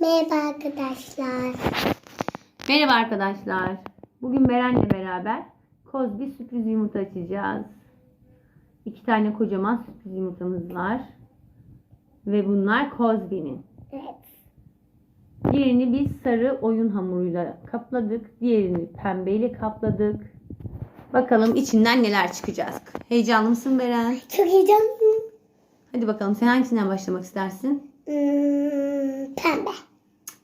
Merhaba arkadaşlar. Merhaba arkadaşlar. Bugün Beren'le beraber Kozbi sürpriz yumurta açacağız. İki tane kocaman sürpriz yumurtamız var. Ve bunlar Kozbi'nin. Evet. Birini biz sarı oyun hamuruyla kapladık. Diğerini pembeyle kapladık. Bakalım içinden neler çıkacak. Heyecanlı mısın Beren? Çok heyecanlıyım. Hadi bakalım sen hangisinden başlamak istersin? Hmm, pembe.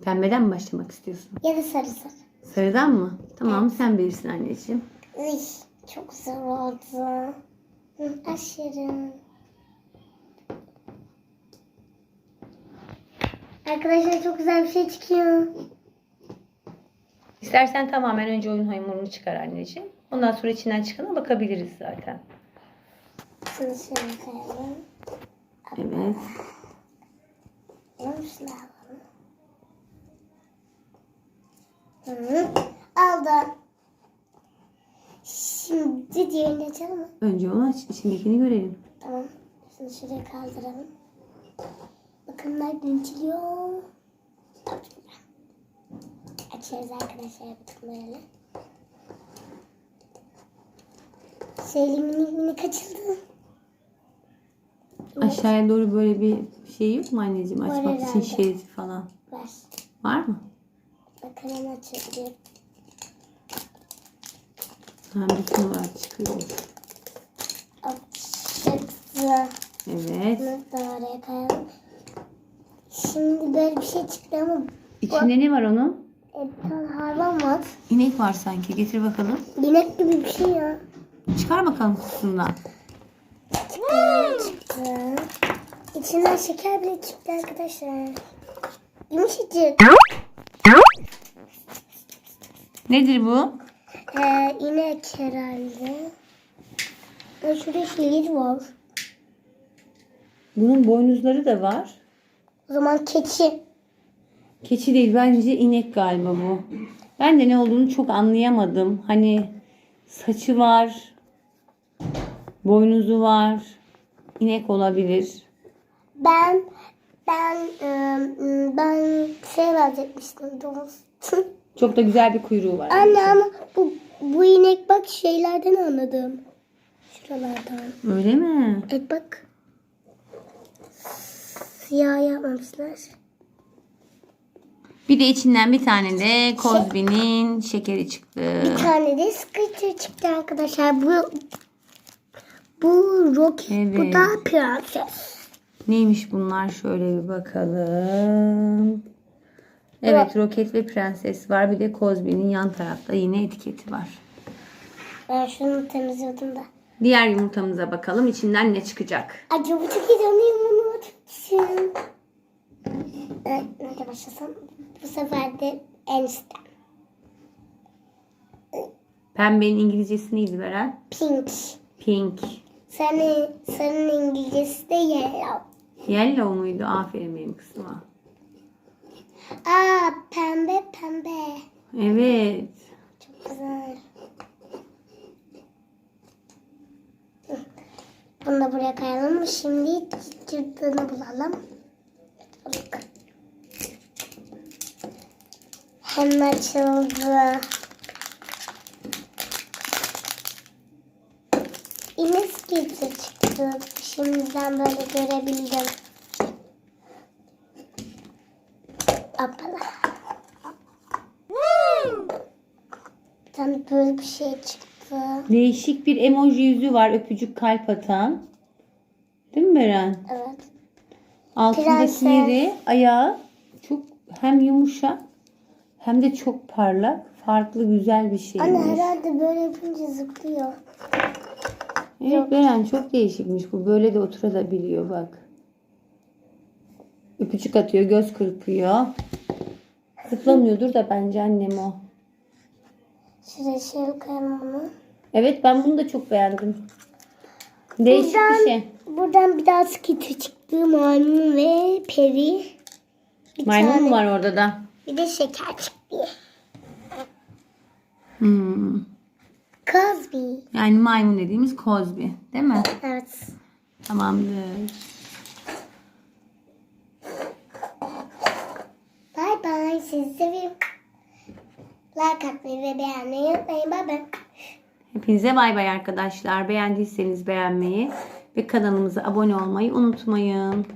Pembeden mi başlamak istiyorsun? Ya da sarı sarı. Sarıdan mı? Tamam sen bilirsin anneciğim. Uy, çok zor oldu. Hı, Aşırı. Arkadaşlar çok güzel bir şey çıkıyor. İstersen tamamen önce oyun hamurunu çıkar anneciğim. Ondan sonra içinden çıkana bakabiliriz zaten. Şunu şöyle koyalım. Evet. Alalım. Hı, aldım. Şimdi diğerini açalım mı? Önce onu aç. içindekini görelim. Tamam. Şunu şuraya kaldıralım. Bakın nereden açılıyor. Açıyoruz arkadaşlar yaptık böyle. Şöyle minik minik açıldı. Aşağıya doğru böyle bir şey yok mu anneciğim? Var Açmak için herhalde. şeridi falan. Ver. Var mı? Bakın hemen açılıyor. Ha, bütün olarak çıkıyor. Çıktı. Evet. Bunu da oraya koyalım. Şimdi böyle bir şey çıktı ama İçinde ne var onun? e, tane hayvan var. İnek var sanki. Getir bakalım. İnek gibi bir şey ya. Çıkar bakalım kutusundan. çıktı. İçinden şeker bile çıktı arkadaşlar. Yumuşacık. Nedir bu? Ee, inek herhalde. Ee, şurada şehir var. Bunun boynuzları da var. O zaman keçi. Keçi değil bence inek galiba bu. Ben de ne olduğunu çok anlayamadım. Hani saçı var. Boynuzu var. İnek olabilir. Ben ben e, ben şey verecekmiştim domuz. Çok da güzel bir kuyruğu var. Anne ama bu bu inek bak şeylerden anladım. Şuralardan. Öyle mi? Evet bak. Siyah yapmamışlar. Bir de içinden bir tane de Kozbi'nin şekeri çıktı. Bir tane de Skitcher çıktı arkadaşlar. Bu bu bu Evet. da prenses. Neymiş bunlar? Şöyle bir bakalım. Evet roket ve prenses var. Bir de Kozbi'nin yan tarafta yine etiketi var. Ben şunu temizledim da. Diğer yumurtamıza bakalım. İçinden ne çıkacak? Acaba çok heyecanlıyım bunu açmışım. Nerede başlasam? Bu sefer de en üstte. Pembenin İngilizcesi neydi Beren? Pink. Pink. Sarı, sarının İngilizcesi de yellow. Yellow muydu? Aferin benim kızıma. Aa pembe pembe. Evet. Çok güzel. Bunu da buraya koyalım. Şimdi cırtını bulalım. Bulduk. Hem açıldı. İnes gibi çıktı. Şimdiden böyle görebildim. Bir tane böyle bir şey çıktı. Değişik bir emoji yüzü var. Öpücük kalp atan. Değil mi Beren? Evet. Altındaki Prenses. yeri, ayağı çok hem yumuşak hem de çok parlak. Farklı güzel bir şey. Anne herhalde böyle yapınca zıplıyor. Evet Beren çok değişikmiş bu. Böyle de oturabiliyor bak. Öpücük atıyor, göz kırpıyor. Zıplamıyordur da bence annem o. Şuraya şöyle koyalım bunu. Evet ben bunu da çok beğendim. Değişik Buradan- bir şey. Buradan bir daha skiti çıktı. Maymun ve peri. Bir Maymun tane- var orada da? Bir de şeker çıktı. Hmm. Cosby. Yani maymun dediğimiz Cosby değil mi? Evet. Tamamdır. Beğenmeyi unutmayın. Bye bye. Hepinize bay bay arkadaşlar. Beğendiyseniz beğenmeyi ve kanalımıza abone olmayı unutmayın.